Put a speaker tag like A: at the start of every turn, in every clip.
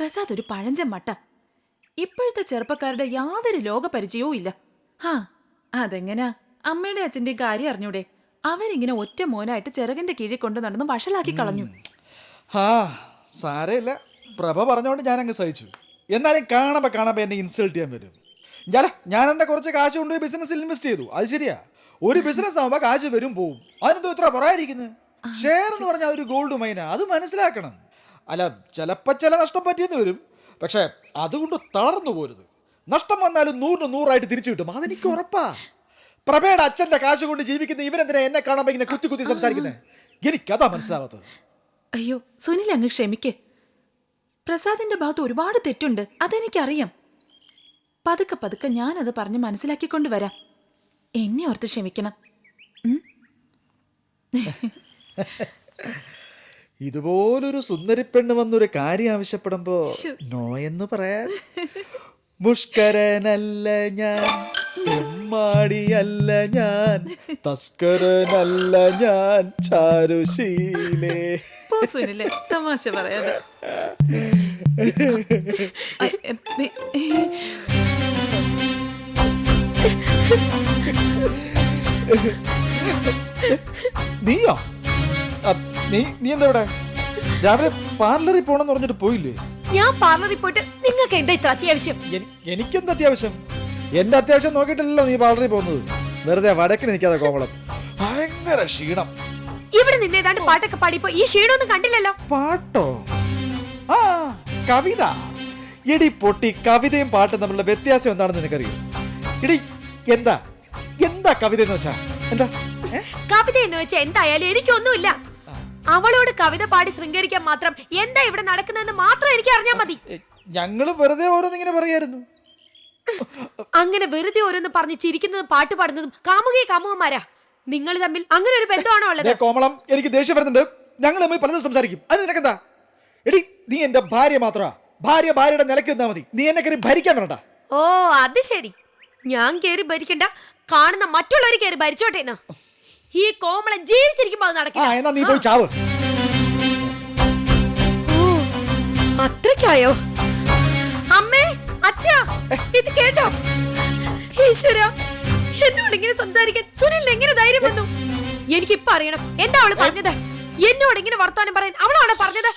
A: പ്രസാദ് ഒരു പഴഞ്ചൻ മട്ട. ഇപ്പോഴത്തെ ചെറുപ്പക്കാരുടെ യാതൊരു ലോകപരിചയവും ഇല്ല. ഹാ അതെങ്ങനാ? അമ്മയുടെ അച്ഛന്റെ കാര്യം അറിഞ്ഞൂടെ? അവരിങ്ങനെ ഒറ്റ മോനായിട്ട് ചെറുകന്റെ കീഴിൽ കൊണ്ടു നടന്ന് വഷളാക്കി കളഞ്ഞു.
B: ആ സാരമില്ല. പ്രഭ പറഞ്ഞോണ്ട് ഞാൻ അങ്ങ് സഹിച്ചു. എന്നാലും കാണുമ്പോ കാണുമ്പോ എന്നെ ഇൻസൾട്ട് ചെയ്യാൻ വരും. ഞാൻ ഞാൻ എന്റെ കുറച്ച് കാശ് കൊണ്ടുപോയി ബിസിനസ്സിൽ ഇൻവെസ്റ്റ് ചെയ്തു. അത് ശരിയാ. ഒരു ബിസിനസ് ആകുമ്പോൾ കാശ് വരും പോവും. അതിനെന്തോ ഇത്ര പറയാതിരിക്കുന്നത് ഷെയർ എന്ന് പറഞ്ഞാൽ ഒരു ഗോൾഡ് മൈന അത് മനസ്സിലാക്കണം. അല്ല ചിലപ്പോൾ ചില നഷ്ടം പറ്റിയെന്ന് വരും. പക്ഷേ അതുകൊണ്ട് തളർന്നു പോരുത്. നഷ്ടം വന്നാലും നൂറിന് നൂറായിട്ട് തിരിച്ചു കിട്ടും. അതെനിക്ക് ഉറപ്പാ. പ്രഭയുടെ അച്ഛന്റെ കാശ് കൊണ്ട് ജീവിക്കുന്ന ഇവരെന്തിനാ എന്നെ കാണുമ്പോൾ ഇങ്ങനെ കുത്തി കുത്തി സംസാരിക്കുന്നത് എനിക്കതാ മനസ്സിലാവാത്തത്.
A: അയ്യോ സുനിൽ അങ്ങ് ക്ഷമിക്ക്. പ്രസാദിന്റെ ഭാഗത്ത് ഒരുപാട് തെറ്റുണ്ട്. അതെനിക്കറിയാം. പതുക്കെ പതുക്കെ ഞാനത് പറഞ്ഞ് മനസ്സിലാക്കിക്കൊണ്ട് വരാം. എന്നെ ഓർത്ത് ക്ഷമിക്കണം?
B: ഇതുപോലൊരു സുന്ദരി പെണ്ണ് വന്നൊരു കാര്യം ആവശ്യപ്പെടുമ്പോ നോ എന്ന് പറയാൻ. മുഷ്കരനല്ല ഞാൻ എമ്മാടിയല്ല ഞാൻ തസ്കരനല്ല ഞാൻ ചാരുശീലേ.
A: തമാശ പറയാതെ.
B: നീയോ? നീ നീ എന്താ ഇവിടെ രാവിലെ പാർലറിൽ പോണെന്ന് പറഞ്ഞിട്ട് പോയില്ലേ?
C: ഞാൻ പാർലറിൽ പോയിട്ട് നിങ്ങൾക്ക് എന്താ ഇത്ര അത്യാവശ്യം?
B: എനിക്കെന്താ അത്യാവശ്യം? എന്റെ അത്യാവശ്യം നോക്കിയിട്ടില്ലല്ലോ നീ പാർലറിൽ പോകുന്നത്. വെറുതെ വടക്കിന് നിൽക്കാതെ കോമളം ഭയങ്കര ക്ഷീണം.
C: ഇവിടെ നിന്ന് ഏതാണ്ട് പാട്ടൊക്കെ പാടിപ്പോ ഈ ക്ഷീണമൊന്നും കണ്ടില്ലല്ലോ.
B: പാട്ടോ? ആ കവിത. ഇടി പൊട്ടി കവിതയും പാട്ടും തമ്മിലുള്ള വ്യത്യാസം എന്താണെന്ന് നിനക്കറിയോ? ഇടി എന്താ? എന്താ കവിത എന്ന് വെച്ചാ? എന്താ?
C: കവിത എന്ന് വെച്ചാൽ എന്തായാലും എനിക്കൊന്നുമില്ല. അവളോട് കവിത പാടി ശൃംഗരിക്കാൻ മാത്രം എന്താ ഇവിടെ നടക്കുന്നതെന്ന് മാത്രം എനിക്ക് അറിഞ്ഞാൽ മതി.
B: ഞങ്ങൾ വെറുതെ ഓരോന്നിങ്ങനെ പറയായിരുന്നു.
C: അങ്ങനെ വെറുതെ ഓരോന്ന് പറഞ്ഞ് ചിരിക്കുന്നതും പാട്ട് പാടുന്നതും കാമുകയെ കാമുകന്മാരാ. നിങ്ങൾ തമ്മിൽ അങ്ങനെ ഒരു ബന്ധമാണോ ഉള്ളത്?
B: കോമളം എനിക്ക് ദേഷ്യം വരുന്നുണ്ട്. ഞങ്ങൾ തമ്മിൽ പലതും സംസാരിക്കും. അത് നിനക്കെന്താ? എടി നീ എന്റെ ഭാര്യ മാത്രമാ ഭാര്യ ഭാര്യയുടെ നിലയ്ക്ക് നിന്നാ മതി. നീ എന്നെ കയറി ഭരിക്കാൻ വേണ്ട
C: ഓ അത് ശരി. ഞാൻ കയറി ഭരിക്കണ്ട. കാണുന്ന മറ്റുള്ളവർ കയറി ഭരിച്ചോട്ടെ എന്ന്. ഈ കോമളൻ ജീവിച്ചിരിക്കുമ്പോ അത്
B: ആ
C: നടക്കില്ല
B: എന്നാ നീ പോയി ചാവ്.
C: ഓ, അത്രയ്ക്കായോ? അമ്മേ അച്ഛാ ഇത് കേട്ടോ. ഈശ്വര എന്നോട് ഇങ്ങനെ സംസാരിക്കാൻ സുനിൽ എങ്ങനെ ധൈര്യം വന്നു? എനിക്ക് എനിക്കിപ്പോ അറിയണം. എന്താ അവൾ പറഞ്ഞത്? എന്നോട് ഇങ്ങനെ വർത്താനം പറയാൻ അവളാണോ പറഞ്ഞത്?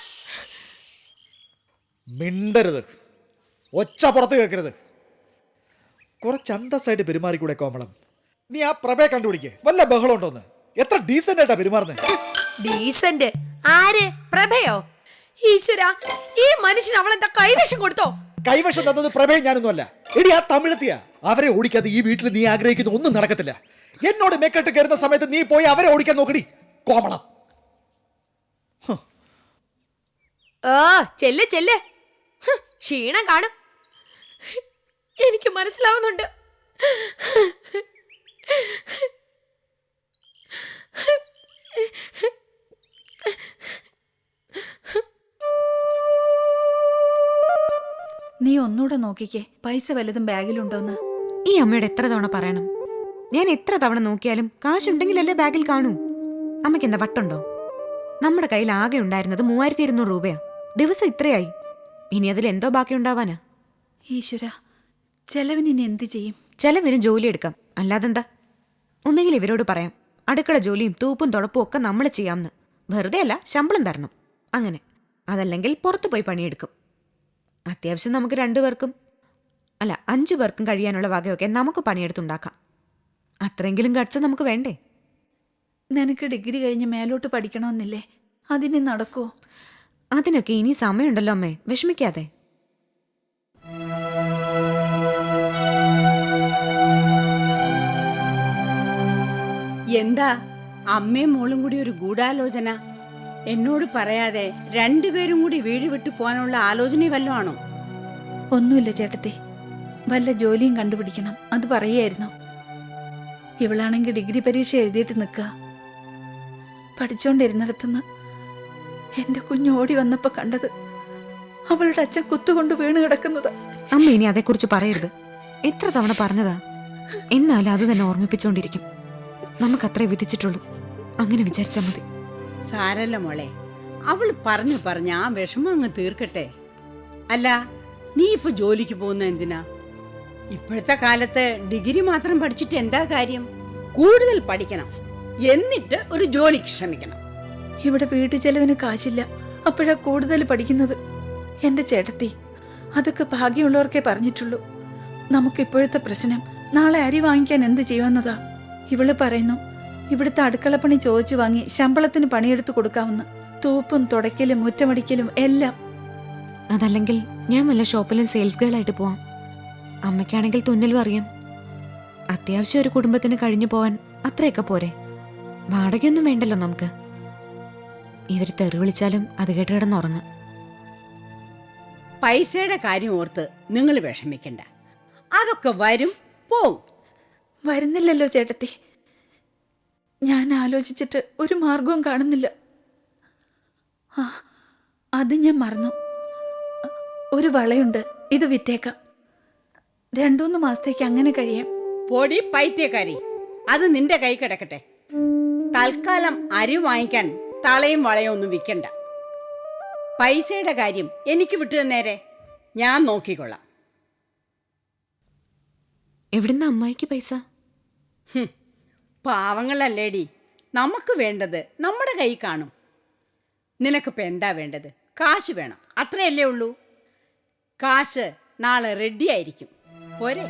B: മിണ്ടരുത്. ഒച്ച പുറത്ത് കേൾക്കരുത്. കുറച്ച് അന്തസ്സായിട്ട് പെരുമാറിക്കൂടെ കോമളം? നീ ആ പ്രഭയെ കണ്ടുപിടിക്കേ. വല്ല ബഹളം ഉണ്ടോന്ന്? എത്ര ഡീസന്റ് ആയിട്ടാ പെരുമാറുന്നത്
C: ഡീസന്റ് ആര്? പ്രഭയോ? ഈശ്വര ഈ മനുഷ്യൻ അവളെന്താ കൈവശം കൊടുത്തോ?
B: കൈവശം തന്നത് പ്രഭയും ഞാനൊന്നുമല്ല എടി ആ തമിഴത്തിയ. അവരെ ഓടിക്കാതെ ഈ വീട്ടിൽ നീ ആഗ്രഹിക്കുന്ന ഒന്നും നടക്കത്തില്ല. എന്നോട് മെക്കെട്ട് കയറുന്ന സമയത്ത് നീ പോയി അവരെ ഓടിക്കാൻ നോക്കടി കോമളം
C: ആ ചെല്ല് ചെല്ല്. ഹ്, ക്ഷീണം കാണും. എനിക്ക് മനസ്സിലാവുന്നുണ്ട്.
A: നീ ഒന്നുകൂടെ നോക്കിക്കേ. പൈസ വല്ലതും ബാഗിലുണ്ടോന്ന്.
D: ഈ അമ്മയോട് എത്ര തവണ പറയണം? ഞാൻ എത്ര തവണ നോക്കിയാലും കാശുണ്ടെങ്കിലല്ലേ ബാഗിൽ കാണൂ. അമ്മയ്ക്ക് എന്താ വട്ടുണ്ടോ? നമ്മുടെ കയ്യിൽ ആകെ ഉണ്ടായിരുന്നത് മൂവായിരത്തി ഇരുന്നൂറ് രൂപയാ. ദിവസം ഇത്രയായി. ഇനി അതിൽ എന്തോ ബാക്കി ഉണ്ടാവാനാ
A: ഈശ്വര ചെലവിന് ഇനി എന്ത് ചെയ്യും?
D: ചെലവിന് ജോലി എടുക്കാം. അല്ലാതെന്താ? ഒന്നെങ്കിൽ ഇവരോട് പറയാം അടുക്കള ജോലിയും തൂപ്പും തുടപ്പും ഒക്കെ നമ്മൾ ചെയ്യാമെന്ന് വെറുതെ അല്ല ശമ്പളം തരണം. അങ്ങനെ. അതല്ലെങ്കിൽ പുറത്തു പോയി പണിയെടുക്കും. അത്യാവശ്യം നമുക്ക് രണ്ടു പേർക്കും. അല്ല അഞ്ചു പേർക്കും കഴിയാനുള്ള വകയൊക്കെ നമുക്ക് പണിയെടുത്തുണ്ടാക്കാം. അത്രയെങ്കിലും ഗട്സ് നമുക്ക് വേണ്ടേ?
A: നിനക്ക് ഡിഗ്രി കഴിഞ്ഞ് മേലോട്ട് പഠിക്കണമെന്നില്ലേ? അതിന് നടക്കുമോ
D: അതിനൊക്കെ ഇനി സമയമുണ്ടല്ലോ അമ്മേ വിഷമിക്കാതെ.
E: എന്താ? അമ്മയും മോളും കൂടി ഒരു ഗൂഢാലോചന. എന്നോട് പറയാതെ രണ്ടുപേരും കൂടി വീട് വിട്ടു പോകാനുള്ള ആലോചന വല്ലതും ആണോ
A: ഒന്നുമില്ല ചേട്ടത്തി. വല്ല ജോലിയും കണ്ടുപിടിക്കണം. അത് പറയായിരുന്നു ഇവളാണെങ്കിൽ ഡിഗ്രി പരീക്ഷ എഴുതിയിട്ട് നിൽക്കുക. പഠിച്ചോണ്ടിരുന്നിടത്തുനിന്ന് എന്റെ കുഞ്ഞ് ഓടി വന്നപ്പോ കണ്ടത് അവളുടെ അച്ഛൻ കുത്തുകൊണ്ട് വീണ് കിടക്കുന്നത്.
D: അമ്മ ഇനി അതേക്കുറിച്ച് പറയരുത്. എത്ര തവണ പറഞ്ഞതാ? എന്നാലും അത് തന്നെ ഓർമ്മിപ്പിച്ചുകൊണ്ടിരിക്കും നമുക്കത്രേ വിധിച്ചിട്ടുള്ളൂ. അങ്ങനെ വിചാരിച്ചാൽ മതി.
E: സാരല്ല മോളെ. അവൾ പറഞ്ഞു പറഞ്ഞ ആ വിഷമം അങ്ങ് തീർക്കട്ടെ. അല്ല നീ ഇപ്പൊ ജോലിക്ക് പോകുന്ന എന്തിനാ? ഇപ്പോഴത്തെ കാലത്ത് ഡിഗ്രി മാത്രം പഠിച്ചിട്ട് എന്താ കാര്യം? കൂടുതൽ പഠിക്കണം. എന്നിട്ട് ഒരു ജോലിക്ക് ശ്രമിക്കണം.
A: ഇവിടെ വീട്ടു ചെലവിന് കാശില്ല. അപ്പോഴാ കൂടുതൽ പഠിക്കുന്നത്. എന്റെ ചേട്ടത്തി അതൊക്കെ ഭാഗ്യമുള്ളവർക്കേ പറഞ്ഞിട്ടുള്ളൂ. നമുക്ക് ഇപ്പോഴത്തെ പ്രശ്നം നാളെ അരി വാങ്ങിക്കാൻ എന്ത് ചെയ്യുമെന്നതാ? ഇവൾ പറയുന്നു ഇവിടുത്തെ അടുക്കളപ്പണി ചോദിച്ചു വാങ്ങി ശമ്പളത്തിന് പണിയെടുത്ത് കൊടുക്കാവുന്ന തൂപ്പും തുടയ്ക്കലും മുറ്റമടിക്കലും എല്ലാം.
D: അതല്ലെങ്കിൽ ഞാൻ വല്ല ഷോപ്പിലും സെയിൽസ് ഗേൾ ആയിട്ട് പോവാം. അമ്മയ്ക്കാണെങ്കിൽ തുന്നലും അറിയാം. അത്യാവശ്യം ഒരു കുടുംബത്തിന് കഴിഞ്ഞു പോവാൻ അത്രയൊക്കെ പോരെ. വാടകയൊന്നും വേണ്ടല്ലോ നമുക്ക്. ഇവർ തെറി വിളിച്ചാലും അത് കേട്ട് കിടന്നുറങ്ങ
E: പൈസയുടെ കാര്യം ഓർത്ത് നിങ്ങൾ വിഷമിക്കണ്ട. അതൊക്കെ വരും പോവും.
A: വരുന്നില്ലല്ലോ ചേട്ടത്തി. ഞാൻ ആലോചിച്ചിട്ട് ഒരു മാർഗവും കാണുന്നില്ല. ആ അത് ഞാൻ മറന്നു. ഒരു വളയുണ്ട് ഇത് വിറ്റേക്കാം. രണ്ടൂന്ന് മാസത്തേക്ക് അങ്ങനെ കഴിയാം.
E: പൊടി പൈത്യക്കാരി അത് നിന്റെ കൈ കിടക്കട്ടെ. തൽക്കാലം അരി വാങ്ങിക്കാൻ തളയും വളയും ഒന്നും വിൽക്കണ്ട. പൈസയുടെ കാര്യം എനിക്ക് വിട്ടു നേരെ ഞാൻ നോക്കിക്കൊള്ളാം.
D: എവിടുന്ന അമ്മായിക്ക് പൈസ?
E: പാവങ്ങളല്ലേടി. നമുക്ക് വേണ്ടത് നമ്മുടെ കൈ കാണും. നിനക്കിപ്പോൾ എന്താ വേണ്ടത്? കാശ് വേണം. അത്രയല്ലേ ഉള്ളൂ. കാശ് നാളെ റെഡി ആയിരിക്കും. പോരെ.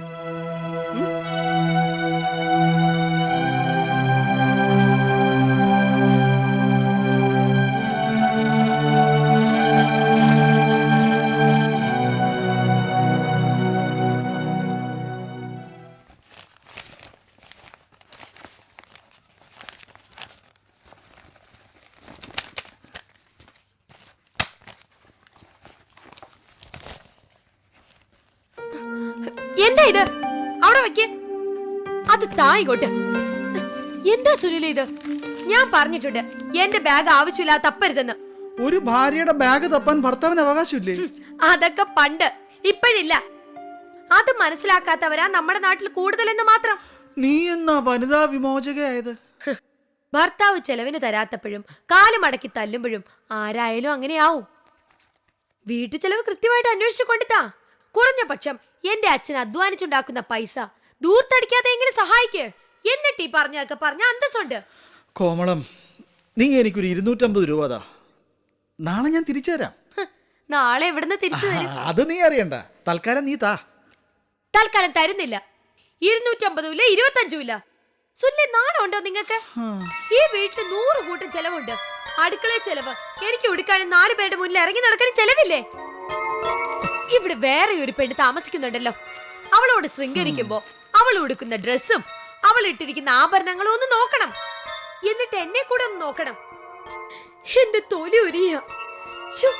C: അത് എന്താ സുനില ഇത്? ഞാൻ പറഞ്ഞിട്ടുണ്ട് എന്റെ ബാഗ് ആവശ്യമില്ലാതെ തപ്പരുതെന്ന്
B: ഒരു ഭാര്യയുടെ ബാഗ് തപ്പാൻ ഭർത്താവിന് അവകാശമില്ലേ?
C: അതൊക്കെ പണ്ട് ഇപ്പോഴില്ല. അത് മനസ്സിലാക്കാത്തവരാ നമ്മുടെ നാട്ടിൽ കൂടുതലെന്ന് മാത്രം.
B: നീ എന്നാ വനിതാ വിമോചകയായത്?
C: ഭർത്താവ് ചെലവിന് തരാത്തപ്പോഴും കാൽ മടക്കി തല്ലുമ്പോഴും ആരായാലും അങ്ങനെയാവും. വീട്ടു ചെലവ് കൃത്യമായിട്ട് അന്വേഷിച്ചു കൊണ്ടിത്താ കുറഞ്ഞ പക്ഷം എന്റെ അച്ഛൻ അധ്വാനിച്ചുണ്ടാക്കുന്ന പൈസ ദൂർത്തടിക്കാതെ എങ്ങനെ സഹായിക്ക്? എന്നിട്ട് ഈ പറഞ്ഞൊക്കെ പറഞ്ഞ അന്തസ്സുണ്ട്.
B: കോമളം നീ എനിക്കൊരു ഇരുന്നൂറ്റമ്പത് രൂപ താ. നാളെ ഞാൻ തിരിച്ചു തരാം
C: നാളെ എവിടുന്ന് തിരിച്ചു തരും?
B: അത് നീ അറിയണ്ട. തൽക്കാലം നീ താ.
C: തൽക്കാലം തരുന്നില്ല. ഇരുന്നൂറ്റമ്പതും ഇല്ല ഇരുപത്തഞ്ചും ഇല്ല. സുല്ലെ നാണമുണ്ടോ നിങ്ങക്ക്? ഈ വീട്ടിൽ നൂറ് കൂട്ടം ചെലവുണ്ട്. അടുക്കള ചെലവ്. എനിക്ക് ഉടുക്കാനും നാല് പേരുടെ മുന്നിൽ ഇറങ്ങി നടക്കാനും ചെലവില്ലേ? ഇവിടെ വേറെ ഒരു പെണ്ണ് താമസിക്കുന്നുണ്ടല്ലോ. അവളോട് ശൃംഗരിക്കുമ്പോ അവൾ ഉടുക്കുന്ന ഡ്രസ്സും അവൾ ഇട്ടിരിക്കുന്ന ആഭരണങ്ങളും ഒന്ന് നോക്കണം. എന്നിട്ട് എന്നെ കൂടെ ഒന്ന് നോക്കണം. എന്റെ തൊലി ഒരിയ ശ്ശോ,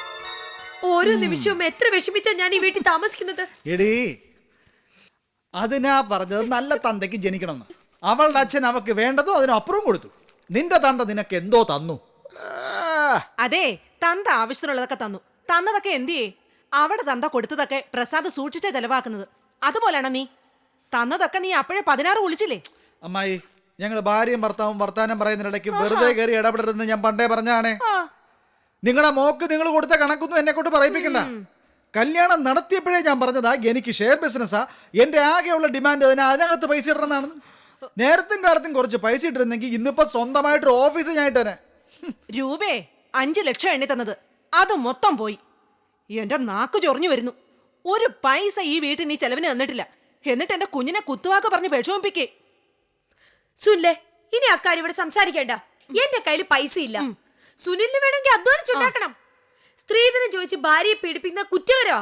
C: ഓരോ നിമിഷവും എത്ര വിഷമിച്ചാ ഞാൻ ഈ വീട്ടിൽ താമസിക്കുന്നത്?
B: എടീ അതിനാ പറഞ്ഞത് നല്ല തന്തയ്ക്ക് ജനിക്കണം എന്ന്. അവളുടെ അച്ഛൻ അവക്ക് വേണ്ടതോ അതിനപ്പുറവും കൊടുത്തു. നിന്റെ തന്ത നിനക്ക് എന്തോ തന്നു.
F: അതെ തന്ത ആവശ്യത്തിനുള്ളതൊക്കെ തന്നു. തന്നതൊക്കെ എന്തിയേ? അവിടെ തന്ത കൊടുത്തതൊക്കെ പ്രസാദ് സൂക്ഷിച്ച ചെലവാക്കുന്നത്. അതുപോലെയാണ് നീ? തന്നതൊക്കെ നീ അപ്പോഴേ പതിനാറ് വിളിച്ചില്ലേ
B: അമ്മായി ഞങ്ങൾ ഭാര്യയും ഭർത്താവും വർത്താനം പറയുന്നതിനിടയ്ക്ക് വെറുതെ കയറി ഇടപെടരുതെന്ന് ഞാൻ പണ്ടേ പറഞ്ഞാണേ നിങ്ങളുടെ മോക്ക് നിങ്ങൾ കൊടുത്ത കണക്കൊന്നും എന്നെ കൊണ്ട് പറയിപ്പിക്കണ്ട. കല്യാണം നടത്തിയപ്പോഴേ ഞാൻ പറഞ്ഞതാ എനിക്ക് ഷെയർ ബിസിനസ്സാ എന്റെ ആകെയുള്ള ഡിമാൻഡ് അതിന് അതിനകത്ത് പൈസ ഇടണമെന്നാണ്. നേരത്തും കാലത്തും കുറച്ച് പൈസ ഇട്ടിരുന്നെങ്കിൽ ഇന്നിപ്പോ സ്വന്തമായിട്ട് ഓഫീസ് ഞാൻ ഇട്ടേനെ.
F: രൂപേ അഞ്ചു ലക്ഷം എണ്ണി തന്നത്. അത് മൊത്തം പോയി. എന്റെ നാക്ക് ചൊറിഞ്ഞു വരുന്നു. ഒരു പൈസ ഈ വീട്ടിൽ നീ ചെലവിന് തന്നിട്ടില്ല. എന്നിട്ട് എന്റെ കുഞ്ഞിനെ കുത്തുവാക്ക് പറഞ്ഞ് വിഷമിപ്പിക്കേ.
C: സുനിലെ ഇനി അക്കാര്യം ഇവിടെ സംസാരിക്കേണ്ട. എന്റെ കയ്യിൽ പൈസ ഇല്ല സുനിലിന് വേണമെങ്കിൽ അധ്വാനിച്ചുണ്ടാക്കണം. സ്ത്രീധനം ചോദിച്ച് ഭാര്യയെ പീഡിപ്പിക്കുന്ന കുറ്റകരോ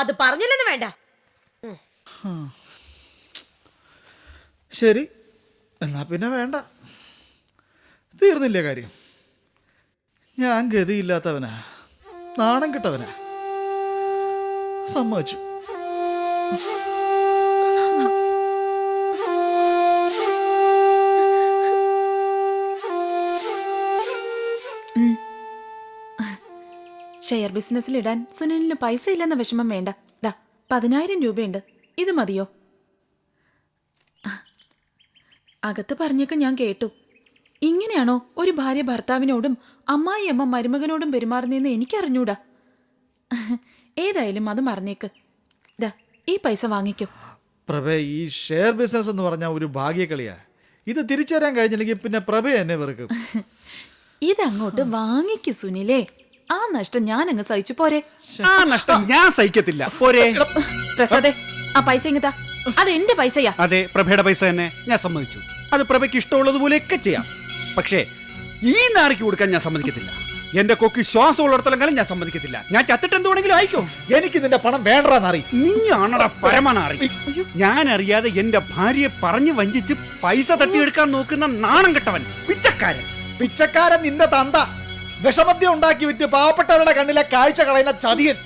C: അത് പറഞ്ഞില്ലെന്ന് വേണ്ട.
B: ശരി. എന്നാ പിന്നെ വേണ്ട. തീർന്നില്ലേ കാര്യം? ഞാൻ ഗതിയില്ലാത്തവനാ. നാണം കിട്ടവനാ. സമ്മതിച്ചു.
A: ഷെയർ ബിസിനസ്സിൽ ഇടാൻ സുനിലിന് പൈസ ഇല്ലെന്ന വിഷമം വേണ്ട. ദാ പതിനായിരം രൂപയുണ്ട്. ഇത് മതിയോ? അകത്ത് പറഞ്ഞൊക്കെ ഞാൻ കേട്ടു. ഇങ്ങനെയാണോ ഒരു ഭാര്യ ഭർത്താവിനോടും അമ്മായി അമ്മ മരുമകനോടും പെരുമാറുന്നതെന്ന് എനിക്കറിഞ്ഞൂടാ. ഏതായാലും അത് മറന്നേക്ക്. ദാ ഈ പൈസ വാങ്ങിക്കോ.
B: പ്രഭേ ഈ ഷെയർ ബിസിനസ് എന്ന് പറഞ്ഞാൽ ഒരു ഭാഗ്യക്കളിയാ. ഇത് തിരിച്ചു തരാൻ കഴിഞ്ഞില്ലെങ്കിൽ പിന്നെ പ്രഭ എന്നെ വെറുക്കും.
A: ഇതങ്ങോട്ട് വാങ്ങിക്കു സുനിലേ. ആ നഷ്ടം ഞാൻ അങ്ങ് സഹിച്ചു പോരെ.
G: ആ നഷ്ടം ഞാൻ സഹിക്കത്തില്ല. പോരെ.
A: പ്രസാദേ ആ പൈസ ഇങ്ങതാ അത് എന്റെ പൈസയാ.
G: അതെ പ്രഭയുടെ പൈസ തന്നെ. ഞാൻ സമ്മതിച്ചു. അത് പ്രഭയ്ക്ക് ഇഷ്ടമുള്ളതുപോലെയൊക്കെ ചെയ്യാം. പക്ഷേ ഈ നാറിക്ക് കൊടുക്കാൻ ഞാൻ സമ്മതിക്കത്തില്ല. എന്റെ കൊക്കി ശ്വാസം ഉള്ളിടത്തോളം കാലം ഞാൻ സമ്മതിക്കത്തില്ല. ഞാൻ ചത്തിട്ട് എന്തുവാണെങ്കിലും ആയിക്കോ.
B: എനിക്ക് നിന്റെ പണം വേണ്ടെന്നറി
G: നീയാണടാ പരമനാറി. ഞാൻ അറിയാതെ എന്റെ ഭാര്യയെ പറഞ്ഞു വഞ്ചിച്ച് പൈസ തട്ടിയെടുക്കാൻ നോക്കുന്ന നാണം കെട്ടവൻ. പിച്ചക്കാരൻ.
B: പിച്ചക്കാരൻ നിന്റെ തന്ത. വിഷമദ്യം ഉണ്ടാക്കി വിറ്റ് പാവപ്പെട്ടവരുടെ കണ്ണിലെ കാഴ്ച കളയുന്ന ചതിയൻ.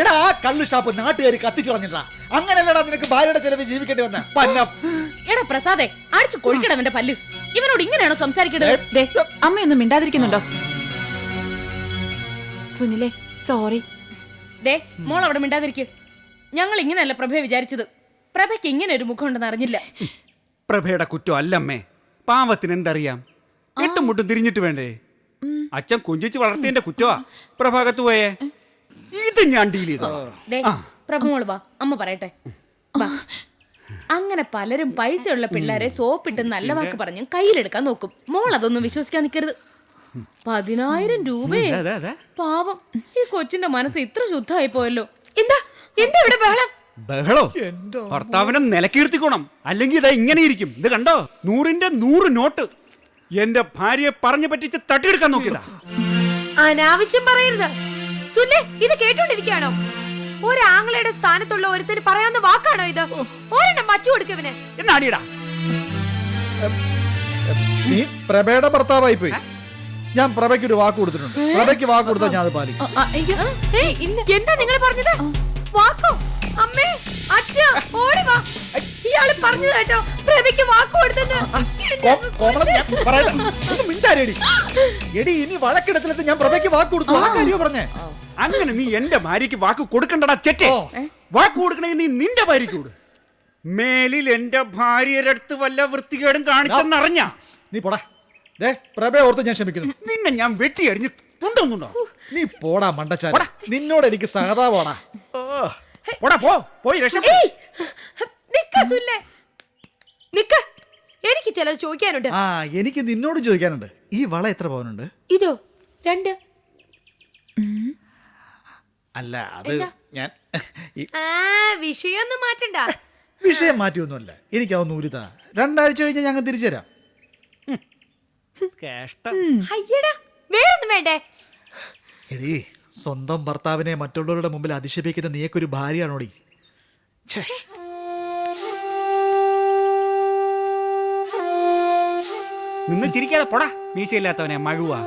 B: എടാ ആ കള്ളു ഷാപ്പ് നാട്ടുകാർ കത്തിച്ചു കളഞ്ഞിട്ടാ. അങ്ങനെയല്ലടാ നിനക്ക് ഭാര്യയുടെ ചെലവ് ജീവിക്കേണ്ടി വന്ന. പന്നം.
H: എടാ പ്രസാദേ അടിച്ചു കൊഴിക്കണം എന്റെ പല്ല്. ഇവനോട് ഇങ്ങനെയാണോ സംസാരിക്കേണ്ടത്?
A: ദേ അമ്മയൊന്നും മിണ്ടാതിരിക്കുന്നുണ്ടോ? സുനിലേ സോറി.
H: ദേ മോൾ അവിടെ മിണ്ടാതിരിക്കും. ഞങ്ങൾ ഇങ്ങനെയല്ല പ്രഭയെ വിചാരിച്ചത്. പ്രഭയ്ക്ക് ഇങ്ങനെ ഒരു മുഖം ഉണ്ടെന്ന് അറിഞ്ഞില്ല.
G: പ്രഭയുടെ കുറ്റം അല്ലമ്മേ. പാവത്തിന് എന്തറിയാം? എട്ടും മുട്ടും തിരിഞ്ഞിട്ട് വേണ്ടേ? അച്ഛൻ കുഞ്ചിച്ച് വളർത്തിയതിന്റെ കുറ്റവാ. പ്രഭാകത്ത് പോയേ. ഇത് ഞാൻ ഡീൽ ചെയ്തു
H: ദേ പ്രഭ മോൾ വാ അമ്മ പറയട്ടെ. വാ. അങ്ങനെ പലരും പൈസയുള്ള പിള്ളേരെ സോപ്പിട്ട് നല്ല വാക്ക് പറഞ്ഞ് കയ്യിലെടുക്കാൻ നോക്കും. മോൾ അതൊന്നും വിശ്വസിക്കാൻ നിൽക്കരുത് പതിനായിരം രൂപയെ.
G: അതെ, അതെ.
H: പാവം. ഈ കൊച്ചിന്റെ മനസ്സ് ഇത്ര ശുദ്ധമായി പോയല്ലോ. എന്താ? എന്താ ഇവിടെ ബഹളം?
G: ബഹളോ? ഭർത്താവിനെ നിലക്കീർത്തിക്കോണം. അല്ലെങ്കിൽ ഇതാ ഇങ്ങനെ ഇരിക്കും. ഇത് കണ്ടോ? നൂറിന്റെ നൂറ് നോട്ട്. എന്റെ ഭാര്യയെ പറഞ്ഞു പറ്റിച്ച് തട്ടിയെടുക്കാൻ നോക്കിയതാ.
C: അനാവശ്യം പറയരുത്. സുന്നെ ഇത് കേട്ടോണ്ടിരിക്കാണോ ഒരാങ്ങളയുടെ സ്ഥാനത്തുള്ള ഒരുത്തിന് പറയാവുന്ന വാക്കാണോ ഇത്? ഒരെണ്ണം മച്ചു കൊടുക്കവന്
G: എന്നാടിയടാ
B: നീ പ്രഭയുടെ ഭർത്താവായി പോയി ഞാൻ പ്രഭയ്ക്ക് ഒരു വാക്ക് കൊടുത്തിട്ടുണ്ട്. പ്രഭയ്ക്ക് വാക്ക് കൊടുത്താൽ ഞാൻ അത് പാലിക്കും.
C: എന്താ നിങ്ങൾ പറഞ്ഞത്? വാക്കോ? അമ്മേ അച്ഛാ ഓടി വാ. ഇയാൾ പറഞ്ഞു കേട്ടോ. പ്രഭയ്ക്ക് വാക്ക് കൊടുത്തെന്ന്
B: കോമളം ഞാൻ പറയട്ടെ. ഒന്ന് മിണ്ടാരെടി. എടി ഇനി വഴക്കിടത്തിലെത്തി ഞാൻ പ്രഭയ്ക്ക് വാക്ക് കൊടുത്തു ആ. കാര്യോ പറഞ്ഞേ?
G: അങ്ങനെ നീ എന്റെ ഭാര്യക്ക് വാക്ക് കൊടുക്കണ്ടടാ ചെറ്റെ. വാക്ക് കൊടുക്കണെങ്കിൽ നീ നിന്റെ ഭാര്യക്ക് കൊടു. മേലിൽ എന്റെ ഭാര്യയുടെ അടുത്ത് വല്ല വൃത്തികേടും കാണിച്ചെന്നറിഞ്ഞ
B: നീ പോടാ. ദേ പ്രഭയെ ഓർത്ത് ഞാൻ ക്ഷമിക്കുന്നു.
G: നിന്നെ ഞാൻ വെട്ടിയറിഞ്ഞ് തുണ്ടൊന്നുണ്ടോ
B: നീ പോടാ മണ്ടച്ചാ നിന്നോട് എനിക്ക് സഹതാപോടാ
G: പോടാ പോ. പോയി രക്ഷപ്പെട്ടു
C: ഏയ്, നിക്ക്. എനിക്ക് ചിലത് ചോദിക്കാനുണ്ട്.
B: ആ എനിക്ക് നിന്നോട് ചോദിക്കാനുണ്ട്. ഈ വള എത്ര പവനുണ്ട്?
C: ഇതോ രണ്ട്.
B: അല്ല അത് ഞാൻ ഈ
C: ആ വിഷയൊന്നും മാറ്റണ്ട.
B: വിഷയം മാറ്റിയൊന്നുമല്ല. എനിക്കതൊന്ന് ഊരിതാ രണ്ടാഴ്ച കഴിഞ്ഞ് ഞങ്ങൾ തിരിച്ചു തരാം.
G: കഷ്ടം.
C: അയ്യടാ വേറൊന്നും വേണ്ടേ?
B: എടീ സ്വന്തം ഭർത്താവിനെ മറ്റുള്ളവരുടെ മുമ്പിൽ അതിശയിപ്പിക്കുന്ന നീയൊക്കെ ഭാര്യയാണോടി? ഛേ.
G: നിന്ന് ചിരിക്കാതെ പൊടാ. മീശയില്ലാത്തവനെ മഴുവാ.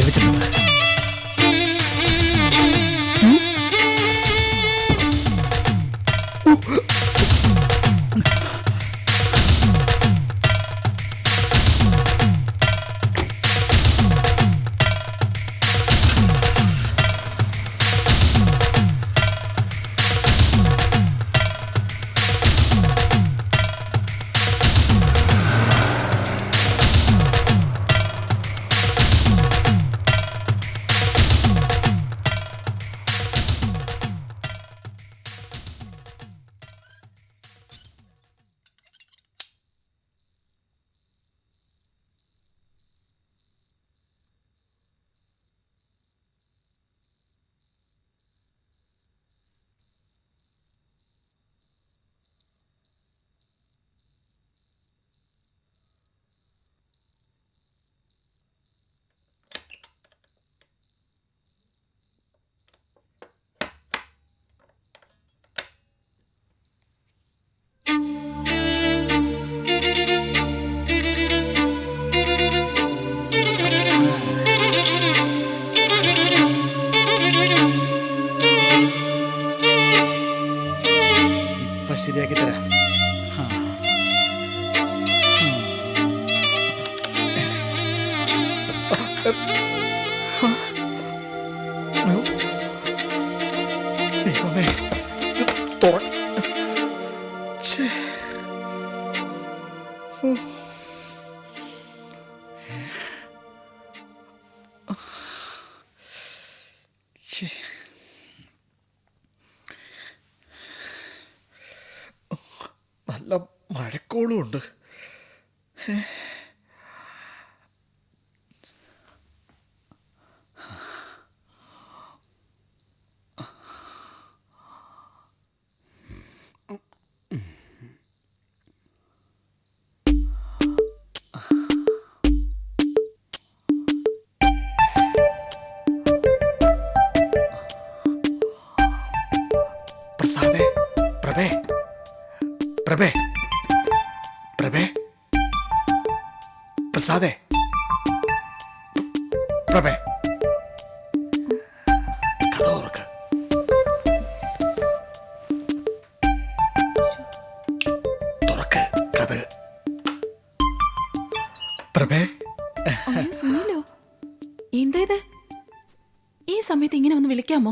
B: இழுக்கிறேன் നല്ല മഴക്കോളും ഉണ്ട്. പ്രഭേ. പ്രഭേ. പ്രഭേ. പ്രസാദേ. പ്രഭേ. കഥ ഓർക്ക്. തുറക്ക് കഥ. പ്രഭേ.
A: അയ്യോ സുനിലോ. എന്താ ഇത് ഈ സമയത്ത് ഇങ്ങനെ ഒന്ന് വിളിക്കാമോ?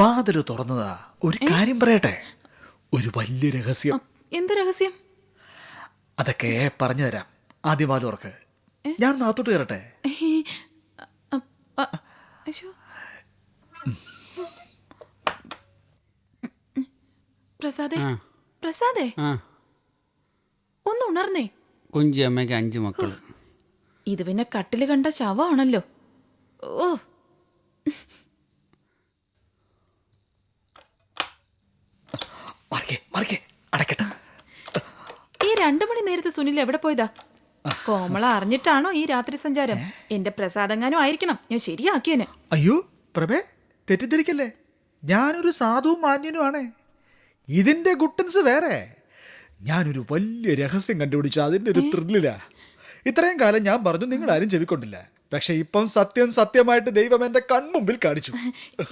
B: വാതിൽ തുറന്നതാ. ഒരു കാര്യം പറയട്ടെ? ഒരു വലിയ രഹസ്യം.
A: എന്ത് രഹസ്യം?
B: അതൊക്കെ പറഞ്ഞു തരാം ആദ്യം വാലോർക്ക് ഞാൻ നാത്തോട്ട് കയറട്ടെ.
A: പ്രസാദേ പ്രസാദേ. ഒന്ന് ഉണർന്നേ.
G: കുഞ്ചി അമ്മയ്ക്ക് അഞ്ച് മക്കൾ
A: ഇത് പിന്നെ കട്ടിൽ കണ്ട ശവമാണല്ലോ. ഓ ഈ രണ്ടു മണി നേരത്തെ സുനിൽ എവിടെ പോയതാ? കോമള അറിഞ്ഞിട്ടാണോ ഈ രാത്രി സഞ്ചാരം? എന്റെ പ്രസാദങ്ങാനും ആയിരിക്കണം. ഞാൻ ശരിയാക്കിയനെ.
B: അയ്യോ പ്രഭേ തെറ്റിദ്ധരിക്കല്ലേ? ഞാനൊരു സാധുവും മാന്യനുമാണ്. ഇതിന്റെ ഗുട്ടൻസ് വേറെ. ഞാനൊരു വലിയ രഹസ്യം കണ്ടുപിടിച്ചു. അതിന്റെ ഒരു ത്രില്ലിലാ. ഇത്രയും കാലം ഞാൻ പറഞ്ഞു നിങ്ങൾ ആരും ചെവിക്കൊണ്ടില്ല. പക്ഷെ ഇപ്പം സത്യം സത്യമായിട്ട് ദൈവം എന്റെ കൺമുമ്പിൽ കാണിച്ചു.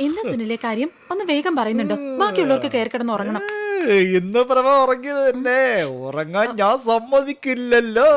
A: എന്താ സുനിലെ കാര്യം? ഒന്ന് വേഗം പറയുന്നുണ്ടോ. ബാക്കിയുള്ളവർക്ക് കയറി കിടന്ന് ഉറങ്ങണം.
B: ഇന്ന് പ്രഭ ഉറങ്ങിയത് തന്നെ. ഉറങ്ങാൻ ഞാൻ സമ്മതിക്കില്ലല്ലോ.